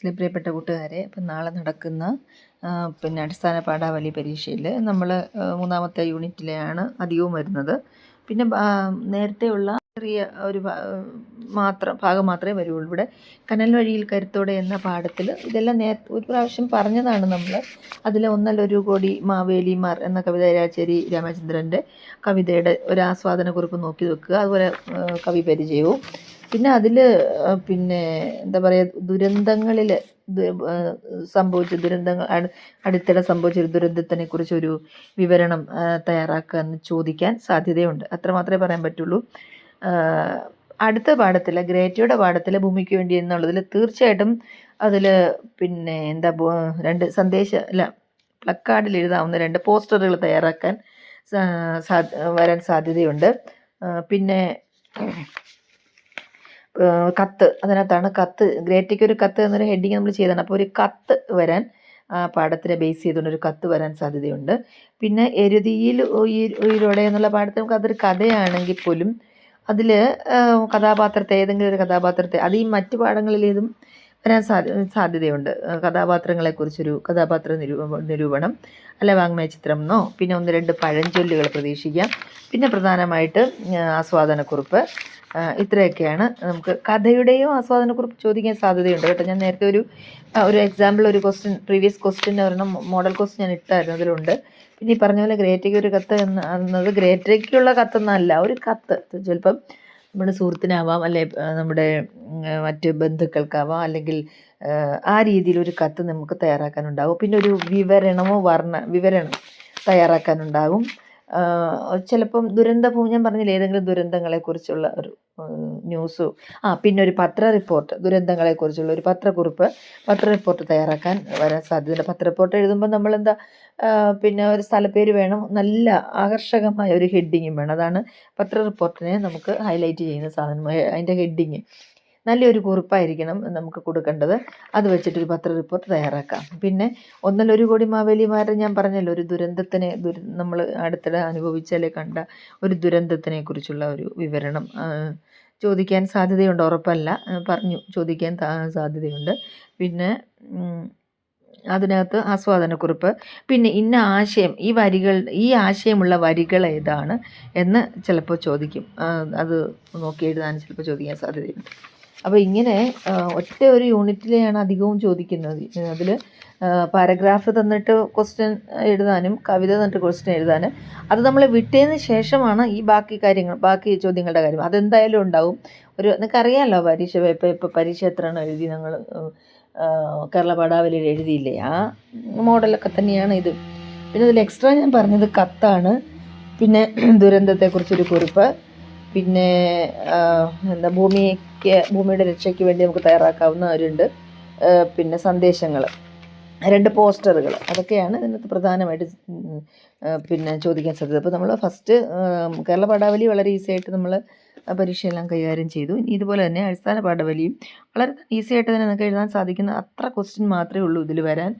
ചില പ്രിയപ്പെട്ട കൂട്ടുകാരെ ഇപ്പം നാളെ നടക്കുന്ന പിന്നെ അടിസ്ഥാന പാഠാവലി പരീക്ഷയിൽ നമ്മൾ മൂന്നാമത്തെ യൂണിറ്റിലെയാണ് അധികവും വരുന്നത്. പിന്നെ നേരത്തെയുള്ള ചെറിയ ഒരു മാത്രം ഭാഗം മാത്രമേ വരുള്ളൂ. ഇവിടെ കനൽ വഴിയിൽ കരുത്തോടെ എന്ന പാഠത്തിൽ ഇതെല്ലാം നേ ഒരു പ്രാവശ്യം പറഞ്ഞതാണ് നമ്മൾ അതിൽ ഒന്നല്ലൊരു കോടി മാവേലിമാർ എന്ന കവിത രാജേരി രാമചന്ദ്രന്റെ കവിതയുടെ ഒരു ആസ്വാദന കുറിപ്പ് നോക്കി വെക്കുക. അതുപോലെ കവി പരിചയവും. പിന്നെ അതിൽ പിന്നെ എന്താ പറയുക ദുരന്തങ്ങളിൽ സംഭവിച്ച ദുരന്തങ്ങൾ അടുത്തിടെ സംഭവിച്ച ഒരു ദുരന്തത്തിനെ കുറിച്ചൊരു വിവരണം തയ്യാറാക്കുക എന്ന് ചോദിക്കാൻ സാധ്യതയുണ്ട്. അത്ര മാത്രമേ പറയാൻ പറ്റുള്ളൂ. അടുത്ത പാഠത്തിൽ ഗ്രേറ്റയുടെ പാഠത്തിൽ ഭൂമിക്ക് വേണ്ടി എന്നുള്ളതിൽ തീർച്ചയായിട്ടും അതിൽ പിന്നെ എന്താ രണ്ട് സന്ദേശ അല്ല പ്ലക്കാർഡിൽ എഴുതാവുന്ന രണ്ട് പോസ്റ്ററുകൾ തയ്യാറാക്കാൻ വരാൻ സാധ്യതയുണ്ട്. പിന്നെ കത്ത്. അതിനകത്താണ് കത്ത്. ഗ്രേറ്റയ്ക്ക് ഒരു കത്ത് എന്നൊരു ഹെഡിങ് നമ്മൾ ചെയ്തതാണ്. അപ്പോൾ ഒരു കത്ത് വരാൻ പാഠത്തിനെ ബേസ് ചെയ്തുകൊണ്ട് ഒരു കത്ത് വരാൻ സാധ്യതയുണ്ട്. പിന്നെ എരുതിയിൽ ഉയിരോടെ എന്നുള്ള പാഠത്തിൽ നമുക്ക് അതൊരു കഥയാണെങ്കിൽ പോലും അതിൽ കഥാപാത്രത്തെ ഏതെങ്കിലും ഒരു കഥാപാത്രത്തെ അത് ഈ മറ്റ് പാഠങ്ങളിലേതും വരാൻ സാധ്യ സാധ്യതയുണ്ട്. കഥാപാത്രങ്ങളെക്കുറിച്ചൊരു കഥാപാത്ര നിരൂപ നിരൂപണം അല്ല വാങ്മയ ചിത്രം എന്നോ പിന്നെ ഒന്ന് രണ്ട് പഴഞ്ചൊല്ലുകൾ പ്രതീക്ഷിക്കാം. പിന്നെ പ്രധാനമായിട്ട് ആസ്വാദനക്കുറിപ്പ്. ഇത്രയൊക്കെയാണ്. നമുക്ക് കഥയുടെയും ആസ്വാദനക്കുറിപ്പ് ചോദിക്കാൻ സാധ്യതയുണ്ട് കേട്ടോ. ഞാൻ നേരത്തെ ഒരു ഒരു എക്സാമ്പിൾ ഒരു ക്വസ്റ്റ്യൻ പ്രീവിയസ് ക്വസ്റ്റ്യൻ ഒരെണ്ണം മോഡൽ ക്വസ്റ്റ്യൻ ഞാൻ ഇട്ടായിരുന്നു അതിലുണ്ട്. പിന്നെ ഈ പറഞ്ഞ പോലെ ഗ്രേറ്റയ്ക്ക് ഒരു കത്ത് എന്ന് എന്നത് ഗ്രേറ്റയ്ക്കുള്ള കത്തൊന്നല്ല ഒരു കത്ത്. ചിലപ്പം നമ്മുടെ സുഹൃത്തിനാവാം അല്ലെ നമ്മുടെ മറ്റ് ബന്ധുക്കൾക്കാവാം അല്ലെങ്കിൽ ആ രീതിയിൽ ഒരു കത്ത് നമുക്ക് തയ്യാറാക്കാനുണ്ടാവും. പിന്നെ ഒരു വിവരണമോ വർണ വിവരണം തയ്യാറാക്കാനുണ്ടാകും ചിലപ്പം ദുരന്തഭൂമി ഞാൻ പറഞ്ഞില്ല ഏതെങ്കിലും ദുരന്തങ്ങളെക്കുറിച്ചുള്ള ഒരു ന്യൂസോ. ആ പിന്നെ ഒരു പത്ര റിപ്പോർട്ട് ദുരന്തങ്ങളെക്കുറിച്ചുള്ള ഒരു പത്രക്കുറിപ്പ് പത്ര റിപ്പോർട്ട് തയ്യാറാക്കാൻ വരാൻ സാധ്യതയുണ്ട്. പത്ര റിപ്പോർട്ട് എഴുതുമ്പോൾ നമ്മളെന്താ പിന്നെ ഒരു സ്ഥലപ്പേര് വേണം നല്ല ആകർഷകമായ ഒരു ഹെഡിങ്ങും വേണം. അതാണ് പത്ര റിപ്പോർട്ടിനെ നമുക്ക് ഹൈലൈറ്റ് ചെയ്യുന്ന സാധനം അതിന്റെ ഹെഡിങ്. നല്ലൊരു കുറിപ്പായിരിക്കണം നമുക്ക് കൊടുക്കേണ്ടത്. അത് വെച്ചിട്ടൊരു പത്ര റിപ്പോർട്ട് തയ്യാറാക്കാം. പിന്നെ ഒന്നല്ല ഒരു കോടി മാവേലിമാരെ ഞാൻ പറഞ്ഞല്ലോ ഒരു ദുരന്തത്തിനെ ദുര നമ്മൾ അടുത്തിടെ അനുഭവിച്ചാലേ കണ്ട ഒരു ദുരന്തത്തിനെ കുറിച്ചുള്ള ഒരു വിവരണം. ചോദിക്കാൻ സാധ്യതയുണ്ട് ഉറപ്പല്ല പറഞ്ഞു. ചോദിക്കാൻ സാധ്യതയുണ്ട്. പിന്നെ അതിനകത്ത് ആസ്വാദനക്കുറിപ്പ്. പിന്നെ ഇന്ന ആശയം ഈ വരികൾ ഈ ആശയമുള്ള വരികൾ ഏതാണ് എന്ന് ചിലപ്പോൾ ചോദിക്കും. അത് നോക്കി എഴുതാൻ ചിലപ്പോൾ ചോദിക്കാൻ സാധ്യതയുണ്ട്. അപ്പോൾ ഇങ്ങനെ ഒറ്റ ഒരു യൂണിറ്റിലെയാണ് അധികവും ചോദിക്കുന്നത്. അതിൽ പാരഗ്രാഫ് തന്നിട്ട് ക്വസ്റ്റ്യൻ എഴുതാനും കവിത തന്നിട്ട് ക്വസ്റ്റ്യൻ എഴുതാനും അത് നമ്മൾ വിട്ടതിന് ശേഷമാണ് ഈ ബാക്കി കാര്യങ്ങൾ ബാക്കി ചോദ്യങ്ങളുടെ കാര്യം. അതെന്തായാലും ഉണ്ടാവും. ഒരു നിങ്ങൾക്ക് അറിയാമല്ലോ പരീക്ഷ ഇപ്പോൾ പരീക്ഷ എത്രയാണ് എഴുതി ഞങ്ങൾ കേരള പടാവലിൽ എഴുതിയില്ലേ? ആ മോഡലൊക്കെ തന്നെയാണ് ഇത്. പിന്നെ ഇതിൽ എക്സ്ട്രാ ഞാൻ പറഞ്ഞത് കത്താണ്. പിന്നെ ദുരന്തത്തെക്കുറിച്ചൊരു കുറിപ്പ്. പിന്നെ എന്താ ഭൂമിക്ക് ഭൂമിയുടെ രക്ഷയ്ക്ക് വേണ്ടി നമുക്ക് തയ്യാറാക്കാവുന്നവരുണ്ട് പിന്നെ സന്ദേശങ്ങൾ രണ്ട് പോസ്റ്ററുകൾ. അതൊക്കെയാണ് ഇതിനകത്ത് പ്രധാനമായിട്ട് പിന്നെ ചോദിക്കാൻ സാധ്യത. അപ്പോൾ നമ്മൾ ഫസ്റ്റ് കേരള പാഠാവലി വളരെ ഈസി ആയിട്ട് നമ്മൾ പരീക്ഷയെല്ലാം കൈകാര്യം ചെയ്തു. ഇനി ഇതുപോലെ തന്നെ അടിസ്ഥാന പാഠവലിയും വളരെ ഈസി ആയിട്ട് തന്നെ നമുക്ക് എഴുതാൻ സാധിക്കുന്ന അത്ര ക്വസ്റ്റ്യൻ മാത്രമേ ഉള്ളൂ ഇതിൽ വരാൻ.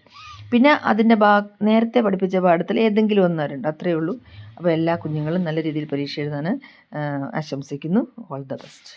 പിന്നെ അതിന്റെ ഭാ നേരത്തെ പഠിപ്പിച്ച പാഠത്തിൽ ഏതെങ്കിലും ഒന്നോ രണ്ടോ അത്രയേ ഉള്ളൂ. അപ്പോൾ എല്ലാ കുഞ്ഞുങ്ങളും നല്ല രീതിയിൽ പരീക്ഷ എഴുതാൻ ആശംസിക്കുന്നു. All the best